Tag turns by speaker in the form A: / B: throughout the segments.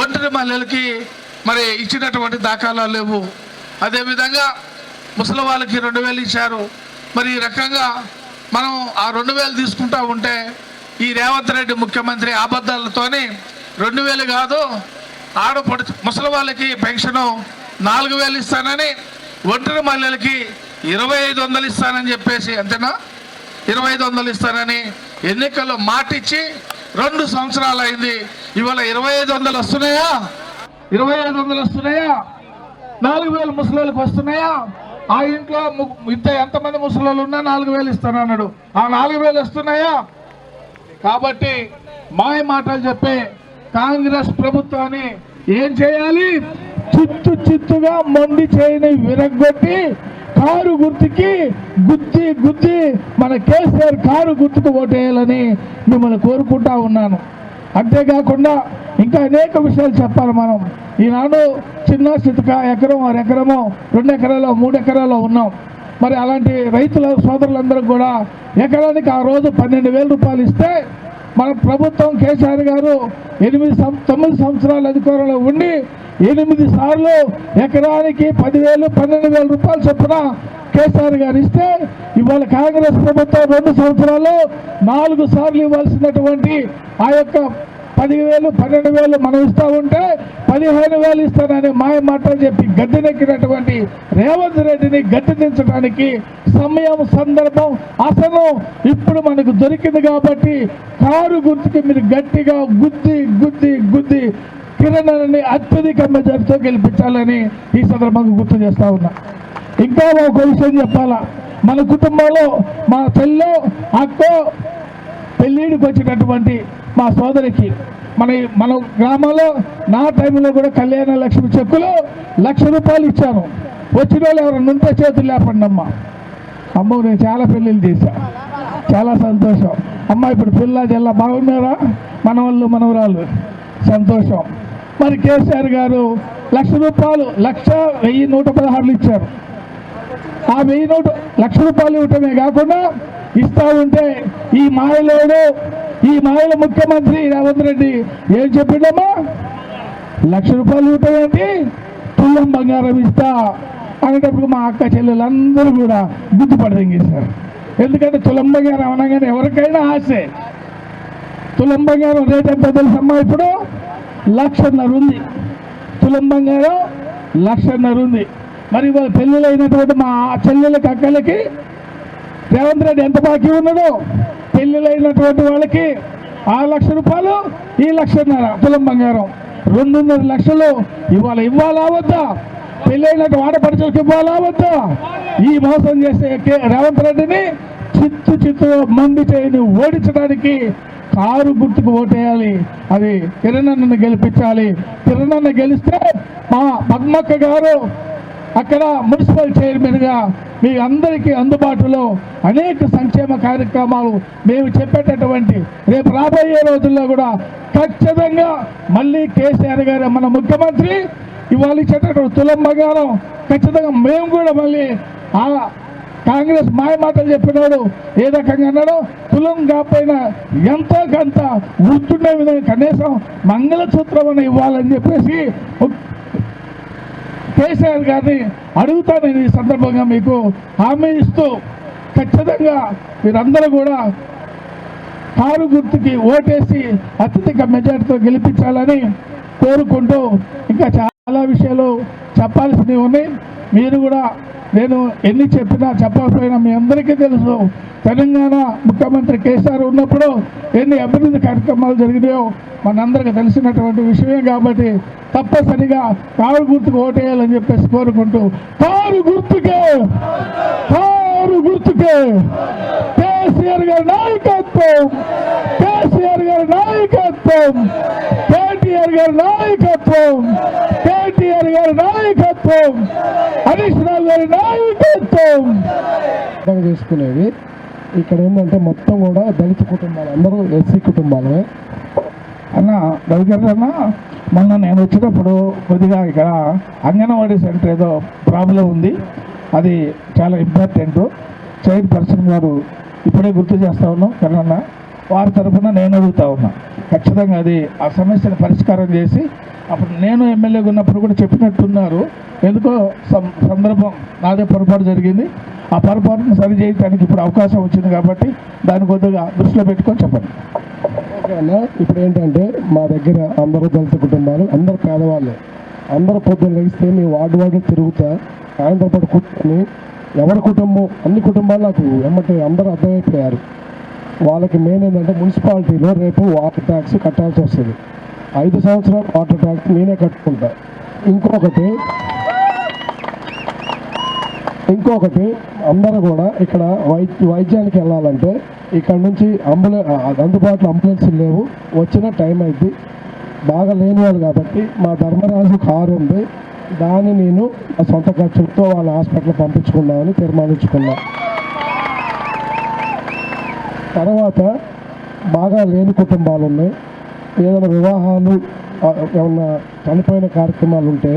A: ఒంటరి మహిళలకి మరి ఇచ్చినటువంటి దాఖలాలు లేవు. అదేవిధంగా ముసలి వాళ్ళకి రెండు వేలు ఇచ్చారు. మరి ఈ రకంగా మనం ఆ రెండు వేలు తీసుకుంటా ఉంటే ఈ రేవంత్ రెడ్డి ముఖ్యమంత్రి అబద్ధాలతోని రెండు వేలు కాదు ఆడపడు ముసలి వాళ్ళకి పెన్షను నాలుగు వేలు ఇస్తానని ఒంటరి మహిళలకి ఇరవై ఐదు వందలు ఇస్తానని చెప్పేసి అంతేనా? ఇరవై ఐదు వందలు ఇస్తానని ఎన్నికల్లో మాటిచ్చి రెండు సంవత్సరాలు అయింది ఇవాళ ఇరవై ఐదు వందలు వస్తున్నాయా? ఇరవై ఐదు వందలు వస్తున్నాయా? నాలుగు వేలు ముసలోళ్ళకి వస్తున్నాయా? ఆ ఇంట్లో ఇంత ఎంతమంది ముసలోళ్ళు ఉన్నా నాలుగు వేలు ఇస్తానన్నాడు ఆ నాలుగు వేలు వస్తున్నాయా? కాబట్టి మాయ మాటలు చెప్పే కాంగ్రెస్ ప్రభుత్వాన్ని ఏం చేయాలి? చిత్తు చిత్తుగా మొండి చేయని విరగొట్టి కారు గుర్తుకి గుద్ది గుద్ది మన కేసీఆర్ కారు గుర్తుకు ఓటేయాలని మిమ్మల్ని కోరుకుంటా ఉన్నాను. అంతేకాకుండా ఇంకా అనేక విషయాలు చెప్పాలి మనం. ఈనాడు చిన్న చితక ఎకరం ఆరు ఎకరమో రెండు ఎకరాలు మూడు ఎకరాలు ఉన్నాం. మరి అలాంటి రైతుల సోదరులందరూ కూడా ఎకరానికి ఆ రోజు పన్నెండు వేల రూపాయలు ఇస్తే మన ప్రభుత్వం కేసీఆర్ గారు ఎనిమిది తొమ్మిది సంవత్సరాల అధికారంలో ఉండి ఎనిమిది సార్లు ఎకరానికి పదివేలు పన్నెండు వేల రూపాయలు చొప్పున కేసీఆర్ గారు ఇస్తే ఇవాళ కాంగ్రెస్ ప్రభుత్వం రెండు సంవత్సరాలు నాలుగు సార్లు ఇవ్వాల్సినటువంటి ఆ యొక్క పదివేలు పన్నెండు వేలు మనం ఇస్తా ఉంటే పదిహేను వేలు ఇస్తానని మాయ మాట చెప్పి గద్దెనెక్కినటువంటి రేవంత్ రెడ్డిని గట్టించడానికి దించడానికి సమయం సందర్భం అసలు ఇప్పుడు మనకు దొరికింది కాబట్టి కారు గుర్తుకి మీరు గట్టిగా గుద్ది గుద్ది గుద్ది కిరణాలని అత్యధిక మెజార్టీతో గెలిపించాలని ఈ సందర్భంగా గుర్తు చేస్తా ఉన్నా. ఇంకా ఒక విషయం చెప్పాలా? మన కుటుంబంలో మా చెల్లో అక్కో పెళ్ళిడికి వచ్చినటువంటి మా సోదరికి మన మన గ్రామంలో నా టైంలో కూడా కళ్యాణ లక్ష్మి చెక్కులు లక్ష రూపాయలు ఇచ్చాను. వచ్చిన వాళ్ళు ఎవరైనా ఉంటే చేతులు లేపండి అమ్మ. అమ్మ నేను చాలా పెళ్ళిళ్ళు చేశా. చాలా సంతోషం. అమ్మ ఇప్పుడు పిల్ల జల్ల బాగున్నారా? మనవాళ్ళు మనవరాలు సంతోషం. మరి కేసీఆర్ గారు లక్ష రూపాయలు లక్ష వెయ్యి నూట పదహారులు ఇచ్చారు. ఆ వెయ్యి నోటు లక్ష రూపాయలు ఇవ్వటమే కాకుండా ఇస్తా ఉంటే ఈ మాయలోడు ఈ మాయల ముఖ్యమంత్రి రేవంత్ రెడ్డి ఏం చెప్పిండమ్మా? లక్ష రూపాయలు ఇవ్వటమేంటి? తుల్లం బంగారం ఇస్తా అనేటప్పుడు మా అక్క చెల్లెలందరూ కూడా గుర్తుపడదంగేశారు ఎందుకంటే తులం బంగారం అనగానే ఎవరికైనా ఆశే. తులం బంగారం రేట్ ఎంత తెలుసమ్మా ఇప్పుడు? లక్షన్నర ఉంది. తులం బంగారం లక్షన్నర ఉంది. మరి వాళ్ళ పెళ్ళిళ్ళైనటువంటి మా చెల్లెలకి అక్కలకి రేవంత్ రెడ్డి ఎంత బాకీ ఉన్నాడో పెళ్ళిళ్ళైనటువంటి వాళ్ళకి ఆరు లక్ష రూపాయలు ఈ లక్షన్నర తులం బంగారం. రెండున్నర లక్షలు ఇవాళ ఇవ్వాలా వద్దా? పెళ్ళైనట్టు ఆడపడుచులకు ఇవ్వాలా వద్దా? ఈ మోసం చేసే రేవంత్ రెడ్డిని చిత్తు చిత్తు మంది చేయని ఓడించడానికి కారు గుర్తుకు ఓటేయాలి. అది కిరణ్ గెలిపించాలి. కిరణ్ గెలిస్తే మా పద్మక్క గారు అక్కడ మున్సిపల్ చైర్మన్గా మీ అందరికీ అందుబాటులో అనేక సంక్షేమ కార్యక్రమాలు మేము చెప్పేటటువంటి రేపు రాబోయే రోజుల్లో కూడా ఖచ్చితంగా మళ్ళీ కేసీఆర్ గారు మన ముఖ్యమంత్రి. ఇవాళ ఇచ్చేటటువంటి తులం బంగారం ఖచ్చితంగా మేము కూడా మళ్ళీ ఆ కాంగ్రెస్ మాయ మాటలు చెప్పినాడు ఏ రకంగా అన్నాడు తులం కాకపోయినా ఎంతో కొంత గుర్తుండే విధంగా కనీసం మంగళసూత్రం అని ఇవ్వాలని చెప్పేసి కేసీఆర్ గారిని అడుగుతానని ఈ సందర్భంగా మీకు హామీ ఇస్తూ ఖచ్చితంగా మీరందరూ కూడా కారు గుర్తుకి ఓటేసి అత్యధిక మెజార్టీతో గెలిపించాలని కోరుకుంటూ ఇంకా చాలా విషయాలు చెప్పాల్సినవి ఉన్నాయి. మీరు కూడా నేను ఎన్ని చెప్పినా చెప్పకపోయినా మీ అందరికీ తెలుసు. తెలంగాణ ముఖ్యమంత్రి కేసీఆర్ ఉన్నప్పుడు ఎన్ని అభివృద్ధి కార్యక్రమాలు జరిగినాయో మనందరికీ తెలిసినటువంటి విషయమే కాబట్టి తప్పనిసరిగా కారు గుర్తుకు ఓటేయాలని చెప్పేసి కోరుకుంటూ కారు గుర్తుకే కారు గుర్తుకే కేసీఆర్ గారి నాయకత్వం కేసీఆర్ గారి నాయకత్వం కేటీఆర్ గారి నాయకత్వం కేటీఆర్ గారి నాయకత్వం హరీష్ రావు గారి నాయకత్వం
B: చేసుకునేది. ఇక్కడ ఏంటంటే మొత్తం కూడా దళిత కుటుంబాలు. అందరూ ఎస్సీ కుటుంబాలే.
A: అన్న రవికర్ అన్న. మొన్న నేను వచ్చినప్పుడు కొద్దిగా ఇక్కడ అంగన్వాడీ సెంటర్ ఏదో ప్రాబ్లం ఉంది. అది చాలా ఇంపార్టెంట్. చైర్పర్సన్ గారు ఇప్పుడే గుర్తు చేస్తా ఉన్నాం. కన్నా వారి తరఫున నేను అడుగుతా ఉన్నా. ఖచ్చితంగా అది ఆ సమస్యను పరిష్కారం చేసి అప్పుడు నేను ఎమ్మెల్యేగా ఉన్నప్పుడు కూడా చెప్పినట్టున్నారు. ఎందుకో సందర్భం నాదే పొరపాటు జరిగింది. ఆ పొరపాటును సరిచేయడానికి ఇప్పుడు అవకాశం వచ్చింది కాబట్టి దాన్ని కొద్దిగా దృష్టిలో పెట్టుకొని చెప్పండి.
B: ఇప్పుడు ఏంటంటే మా దగ్గర అందరూ దళిత కుటుంబాలు అందరూ పేదవాళ్ళు. అందరూ పొద్దున్న లెగిస్తే మీ వార్డు వార్డు తిరుగుతా సాయంత్రం పాటు కూర్చొని ఎవరి కుటుంబం అన్ని కుటుంబాలు నాకు ఎమ్మటే అందరూ అర్థమైపోయారు. వాళ్ళకి మెయిన్ ఏంటంటే మున్సిపాలిటీలో రేపు వాటర్ ట్యాక్స్ కట్టాల్సి వస్తుంది. ఐదు సంవత్సరాలు వాటర్ ట్యాక్స్ నేనే కట్టుకుంటా. ఇంకొకటి ఇంకొకటి అందరూ కూడా ఇక్కడ వై వైద్యానికి వెళ్ళాలంటే ఇక్కడ నుంచి అంబులెన్ అందుబాటులో అంబులెన్స్ లేవు. వచ్చిన టైం అయింది. బాగా లేని కాబట్టి మా ధర్మరాజు కారు ఉంది. దాన్ని నేను సొంత ఖర్చులతో వాళ్ళ హాస్పిటల్ పంపించుకుందామని తీర్మానించుకున్నా. తర్వాత బాగా లేని కుటుంబాలు ఉన్నాయి. ఏదైనా వివాహాలు ఏమన్నా చనిపోయిన కార్యక్రమాలు ఉంటే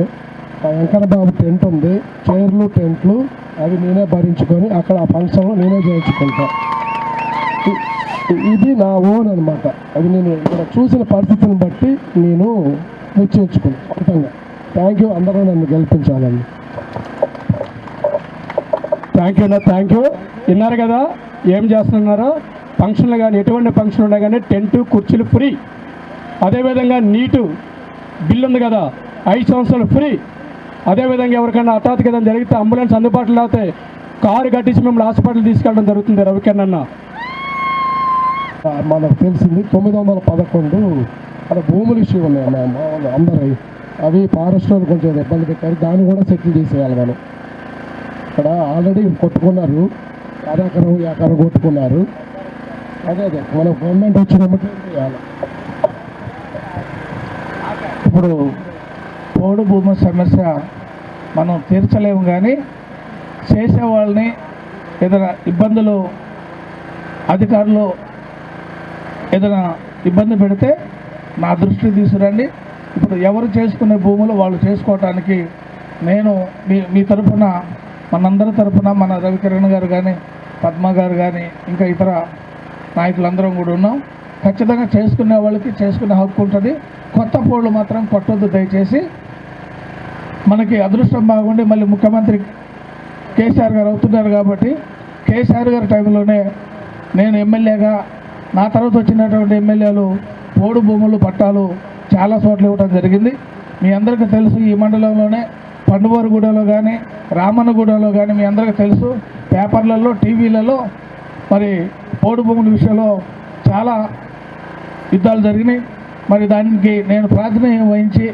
B: వెంకటబాబు బాబు టెంట్ ఉంది. చైర్లు టెంట్లు అవి నేనే భరించుకొని అక్కడ ఆ ఫంక్షన్లో నేనే చేయించుకుంటా. ఇది నా ఓన్ అనమాట అది నేను ఇక్కడ చూసిన పరిస్థితిని బట్టి నేను నిశ్చయించుకున్నాను ఖచ్చితంగా థ్యాంక్ యూ అందరూ నన్ను గెలిపించాలని.
C: థ్యాంక్ యూ అన్న థ్యాంక్ యూ విన్నారు కదా? ఏం చేస్తున్నారో? ఫంక్షన్లు కానీ ఎటువంటి ఫంక్షన్ ఉన్నా కానీ టెంట్ కుర్చీలు ఫ్రీ. అదేవిధంగా నీటు బిల్లు ఉంది కదా ఐదు సంవత్సరాలు ఫ్రీ. అదేవిధంగా ఎవరికైనా హఠాత్ ఏదైనా జరిగితే అంబులెన్స్ అందుబాటులో లేకపోతే కారు కట్టించి మిమ్మల్ని హాస్పిటల్ తీసుకెళ్ళడం జరుగుతుంది రవికిరణ్ అన్న.
B: మనకు తెలిసింది తొమ్మిది వందల పదకొండు అక్కడ భూములు ఇష్యూ ఉన్నాయి వాళ్ళు అందరూ. అవి ఫారెస్ట్ కొంచెం ఇబ్బంది పెట్టారు దాన్ని కూడా సెటిల్ చేసేయాలి మనం. ఇక్కడ ఆల్రెడీ కొట్టుకున్నారు అరెకరం ఎకరం కొట్టుకున్నారు. అదే అదే మన గవర్నమెంట్ వచ్చినప్పుడు చేయాలి.
A: ఇప్పుడు పోడు భూమి సమస్య మనం తీర్చలేము కానీ చేసే వాళ్ళని ఏదైనా ఇబ్బందులు అధికారులు ఏదైనా ఇబ్బంది పెడితే నా దృష్టికి తీసుకురండి. ఇప్పుడు ఎవరు చేసుకునే భూములు వాళ్ళు చేసుకోవటానికి నేను మీ మీ తరఫున మనందరి తరఫున మన రవికిరణ్ గారు కానీ పద్మ గారు కానీ ఇంకా ఇతర నాయకులందరం కూడా ఉన్నాం. ఖచ్చితంగా చేసుకునే వాళ్ళకి చేసుకునే హక్కు ఉంటుంది. కొత్త పోళ్ళు మాత్రం కొట్టొద్దు దయచేసి. మనకి అదృష్టం బాగుండి మళ్ళీ ముఖ్యమంత్రి కేసీఆర్ గారు అవుతున్నారు కాబట్టి కేసీఆర్ గారి టైంలోనే నేను ఎమ్మెల్యేగా నా తర్వాత వచ్చినటువంటి ఎమ్మెల్యేలు పోడు భూములు పట్టాలు చాలా చోట్ల ఇవ్వడం జరిగింది. మీ అందరికీ తెలుసు ఈ మండలంలోనే పండువారుగూడలో కానీ రామన్నగూడలో కానీ మీ అందరికీ తెలుసు పేపర్లలో టీవీలలో మరి పోడు భూముల విషయంలో చాలా యుద్ధాలు జరిగినాయి. మరి దానికి నేను ప్రాతినిధ్యం వహించి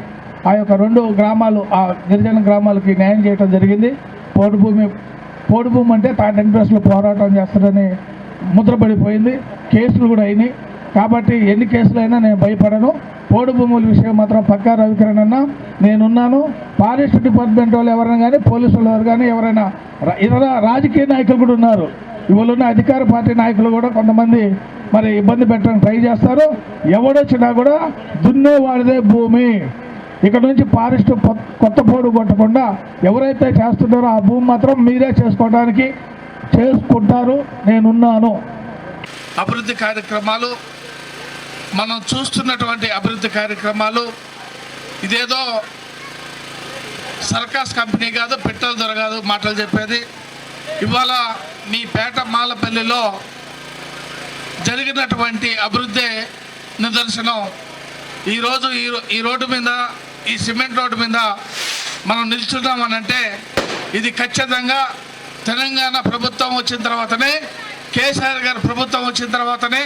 A: ఆ యొక్క రెండు గ్రామాలు ఆ గిరిజన గ్రామాలకి న్యాయం చేయడం జరిగింది. పోటు భూమి పోటు భూమి అంటే తాటి ఇంట్రెస్ట్లో పోరాటం చేస్తారని ముద్రపడిపోయింది. కేసులు కూడా అయినాయి. కాబట్టి ఎన్ని కేసులైనా నేను భయపడను. పోడు భూముల విషయం మాత్రం పక్కా రవికిరణ్ అన్న నేనున్నాను. ఫారెస్ట్ డిపార్ట్మెంట్ వాళ్ళు ఎవరైనా కానీ పోలీసు వాళ్ళు ఎవరు కానీ ఎవరైనా ఇతర రాజకీయ నాయకులు కూడా ఉన్నారు. ఇవాళ ఉన్న అధికార పార్టీ నాయకులు కూడా కొంతమంది మరి ఇబ్బంది పెట్టడానికి ట్రై చేస్తారు. ఎవడొచ్చినా కూడా దున్నేవాడిదే భూమి. ఇక్కడ నుంచి ఫారెస్ట్ కొత్త పోడు కొట్టకుండా ఎవరైతే చేస్తున్నారో ఆ భూమి మాత్రం మీరే చేసుకోవడానికి చేసుకుంటారు. నేనున్నాను. అభివృద్ధి కార్యక్రమాలు మనం చూస్తున్నటువంటి అభివృద్ధి కార్యక్రమాలు ఇదేదో సర్కాస్ కంపెనీ కాదు పెట్టలు దొరకదు మాటలు చెప్పేది. ఇవాళ మీ పేట మాలపల్లిలో జరిగినటువంటి అభివృద్ధి నిదర్శనం. ఈరోజు ఈ రో- ఈ రోడ్డు మీద ఈ సిమెంట్ రోడ్డు మీద మనం నిల్చున్నామనంటే ఇది ఖచ్చితంగా తెలంగాణ ప్రభుత్వం వచ్చిన తర్వాతనే కేసీఆర్ గారి ప్రభుత్వం వచ్చిన తర్వాతనే